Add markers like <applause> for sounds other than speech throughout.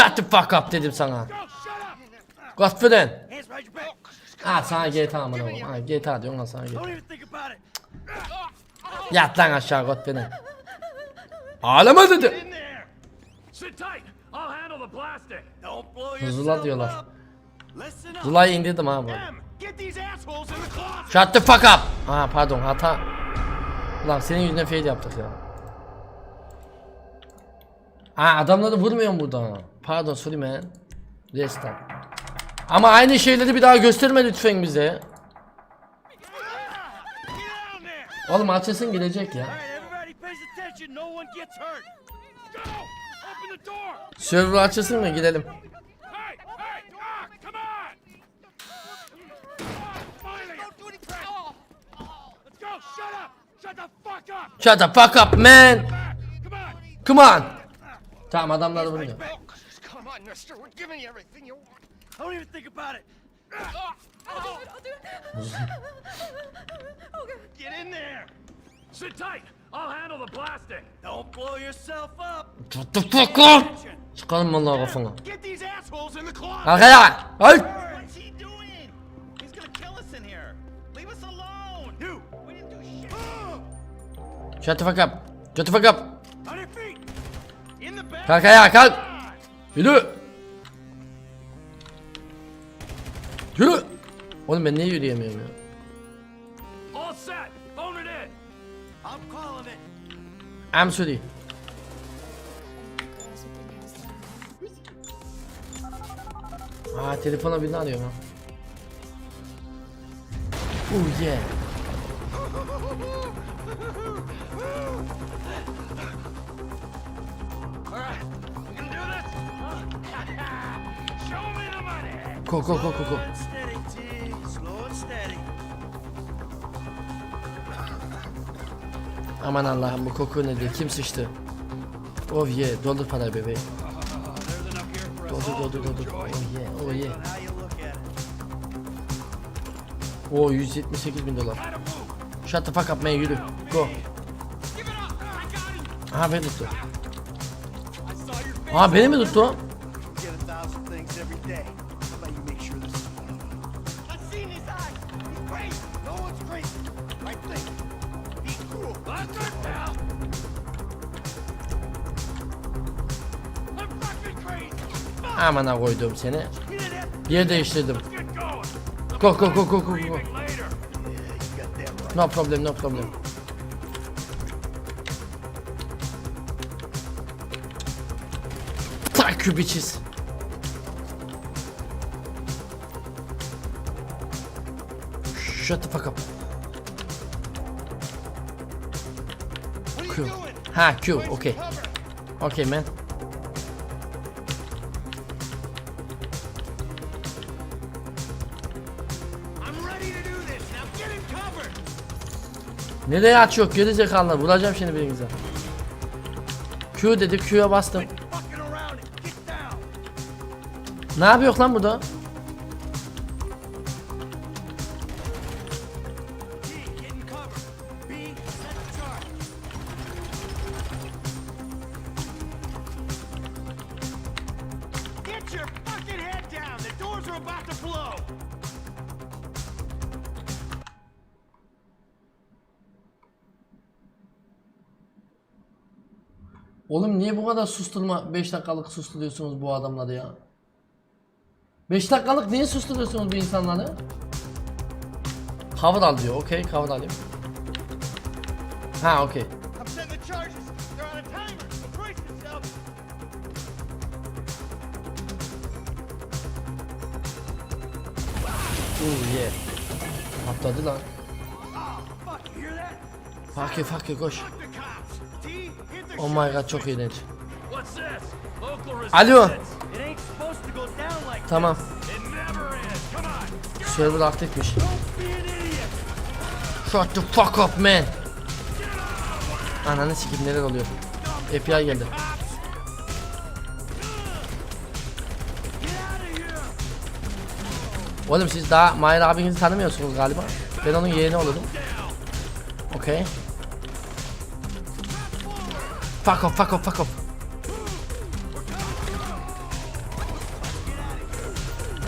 Shut the fuck up dedim sana. Godfrey. Hands behind your back. Ha sana GTA amına koyayım. Ha GTA diyorsun lan sana GTA. Yat lan aşağı Godfrey. Ağlama dedi. Yourself diyorlar. Zula'yı indirdim ha bu. Shut the fuck up. Ha pardon hata. Ulan senin yüzünden fail yaptık ya. Ha adamları vurmuyorum burada. Pardon sorry man. Restart. Ama aynı şeyleri bir daha gösterme lütfen bize. Oğlum açılsın gelecek ya. Server açılsın mı gidelim. Ah! Shut the fuck up! Man. Come on! Come on. Tamam adamları vuruyor. Come on, mister. We're giving you everything you want. Don't even think about it. I'll do it. I'll do it. oh god. Get in there. Sit tight. I'll handle the plastic. Don't blow yourself up. Shut the fuck up. Çıkalım vallahi kafana. Get these assholes in the closet. Arkaya. Ay. What's he doing? He's gonna kill us in here. Leave us alone. You. We didn't do shit. Shut the fuck up. Shut the fuck up. Kalk ayağa kalk. Yürü. Yürü. Oğlum ben niye yürüyemiyorum ya? I'm sorry. Aa telefona birini arıyorum ha. Oh yeah. <laughs> Go go go go go. Aman Allah'ım bu koku nedir? Kim sıçtı? Oh yeah. Doldur for us Doldur doldur doldur. Oh yeah. Oh yeah. Oo 178 bin dolar. Shut the fuck up man yürü. Go. Aha beni tuttu. Aha beni mi tuttu? Amına koydum seni. Yer değiştirdim. Go go go go go go. No problem no problem. Fuck you bitches. Shut the fuck up. Q. Ha Q okay. Cover. Okay man. Nereye açıyor geri zekalılar vuracağım şimdi birinize. Q dedi Q'ya bastım. Ne yapıyor lan bu Oğlum niye bu kadar susturma 5 dakikalık susturuyorsunuz bu adamları ya? 5 dakikalık niye susturuyorsunuz bu insanları? Cover al diyor. Okey cover alayım. Ha okey. Oh yeah. Patladı lan. That? Fuck you fuck you koş. Oh my god çok iğrenç. Alo. Tamam. Server aktifmiş. Shut the fuck up man. Ananı sikeyim neler oluyor. FBI geldi. Oğlum siz daha Mahir abinizi tanımıyorsunuz galiba. Ben onun yeğeni olurum. Okey. Fuck off fuck off fuck off.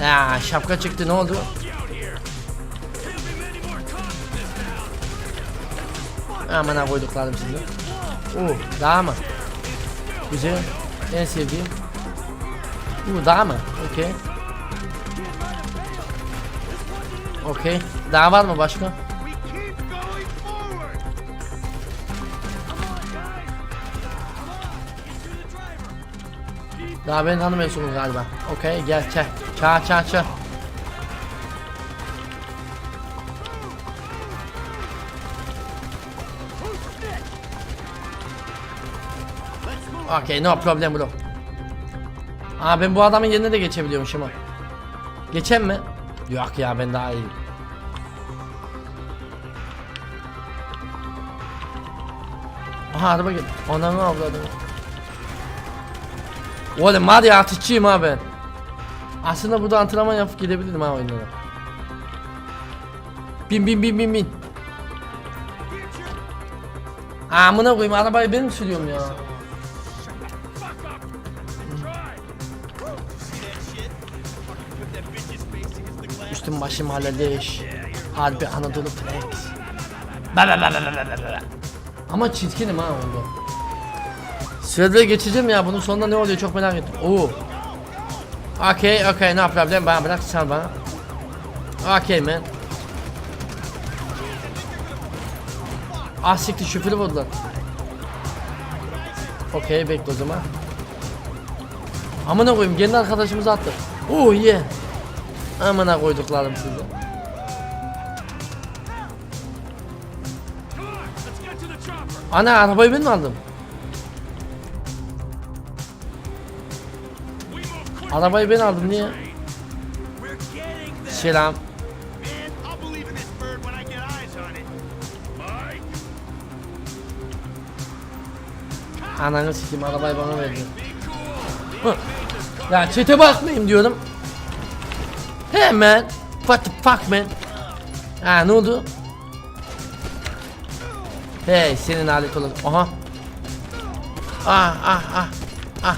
Ya şapka çıktı ne oldu? Aman koyduklarım sizi. Oo daha mı? Güzel. En sevdiğim. Oo daha mı? Okey. Okey. Daha var mı başka? Daha beni tanımıyorsunuz galiba. Okey gel çek. Ça ça ça. Okey no problem bro. Aa ben bu adamın yerine de geçebiliyormuşum ha. Geçen mi? Yok ya ben daha iyiyim. Aha araba geldi. Ananı avladım. Oğlum var ya atışçıyım ha ben. Aslında burada antrenman yapıp gidebilirim ha oyunlara. Bin bin bin bin bin. Amına koyayım arabayı ben mi sürüyorum ya? Glass. Üstüm başım hallediş. Harbi Anadolu Flex. Ama çirkinim ha onda. Sırada geçeceğim ya bunun sonunda ne oluyor çok merak ettim. Oo. Okay, okay, no problem. Bana bırak sal bana. Okay man. Ah siktir şoförü vurdular. Okey bekle o zaman. Amına koyayım kendi arkadaşımızı attı. Oh yeah. Amına koyduklarım sizi. Ana arabayı ben mi aldım? Arabayı ben aldım niye? Selam. Ananı sikeyim arabayı bana verdi. Ya çete bakmayayım diyorum. Hemen. What the fuck man? Ha ne oldu? Hey senin alet olan. Aha. Ah ah ah ah.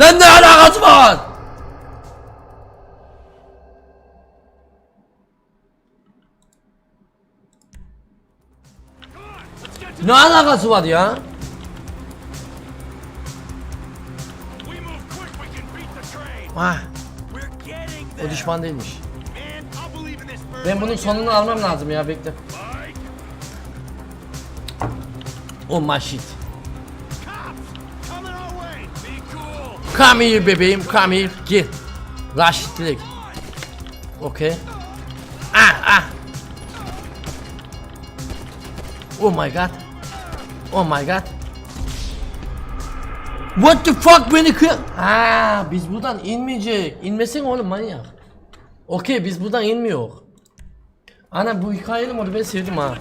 Lan ne alakası var? Ne alakası var ya? Ah, o düşman değilmiş. Ben bunun sonunu almam lazım ya bekle. Oh my shit. Come here bebeğim, come here. Gel. Rush. Okay. Ah ah. Oh my god. Oh my god. What the fuck beni kı... Ha, biz buradan inmeyecek. İnmesin oğlum manyak. Okey biz buradan inmiyor. Ana bu hikayeli modu ben sevdim ha.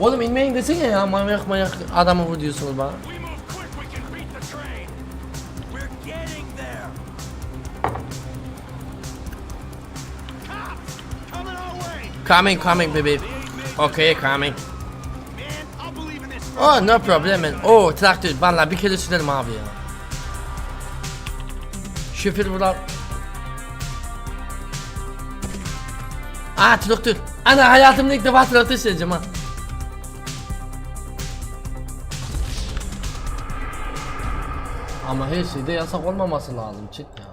Oğlum inmeyin desene ya manyak manyak adamı vur diyorsunuz bana. Coming coming bebeğim. Okay coming. Oh no problem man. Oh traktör valla bir kere sürerim abi ya. Şoför buradan. Aa traktör. Ana hayatımda ilk defa traktör süreceğim ha. Ama her şeyde yasak olmaması lazım çit ya.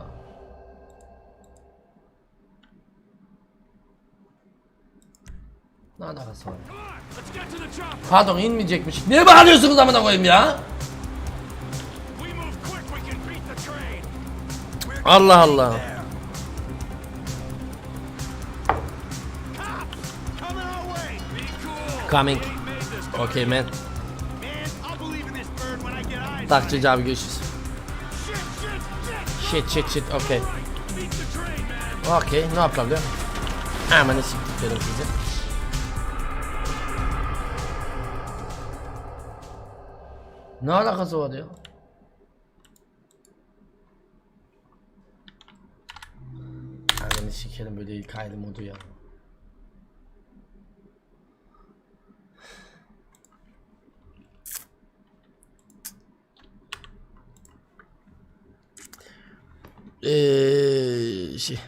Ne alakası var? Pardon inmeyecekmiş. Niye bağırıyorsunuz amına koyayım ya? Allah Allah. Coming Okay man. Takçıcı abi görüşürüz. Shit, shit, shit! Okay. Okay no problem. Hemen siktiklerim sizi. Ne alakası var ya? Ananı sikerim böyle ilk ayrı modu ya. Eee şey.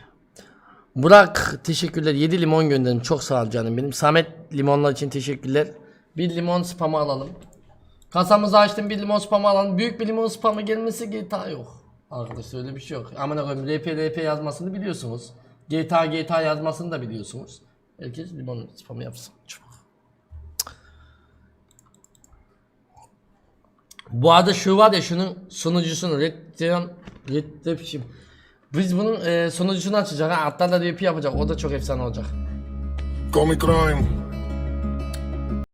Burak teşekkürler. 7 limon gönderdim. Çok sağ ol canım benim. Samet limonlar için teşekkürler. Bir limon spamı alalım. Kasamızı açtım bir limon spamı alalım. Büyük bir limon spamı gelmesi GTA yok. Arkadaşlar öyle bir şey yok. Amına koyayım RP RP yazmasını biliyorsunuz. GTA GTA yazmasını da biliyorsunuz. Herkes limon spamı yapsın. Çabuk. Bu arada şu var ya şunun sunucusunu Reddion Reddion biz bunun e, sunucusunu açacak ha. Da RP yapacak. O da çok efsane olacak. Me crime.